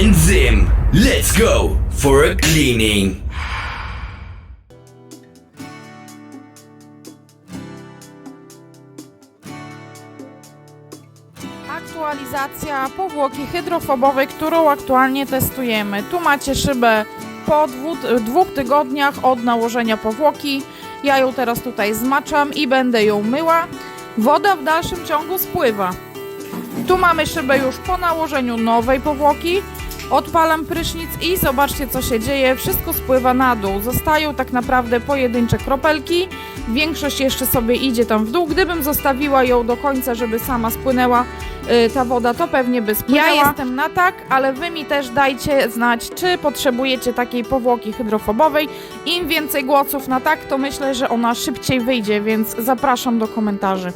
and Zim. Let's go for a cleaning. Aktualizacja powłoki hydrofobowej, którą aktualnie testujemy. Tu macie szybę po dwu, dwóch tygodniach od nałożenia powłoki. Ja ją teraz tutaj zmaczam i będę ją myła. Woda w dalszym ciągu spływa. Tu mamy szybę już po nałożeniu nowej powłoki. Odpalam prysznic i zobaczcie co się dzieje. Wszystko spływa na dół. Zostają tak naprawdę pojedyncze kropelki. Większość jeszcze sobie idzie tam w dół. Gdybym zostawiła ją do końca, żeby sama spłynęła y, ta woda, to pewnie by spłynęła. Ja jestem na tak, ale wy mi też dajcie znać, czy potrzebujecie takiej powłoki hydrofobowej. Im więcej głosów na tak, to myślę, że ona szybciej wyjdzie, więc zapraszam do komentarzy.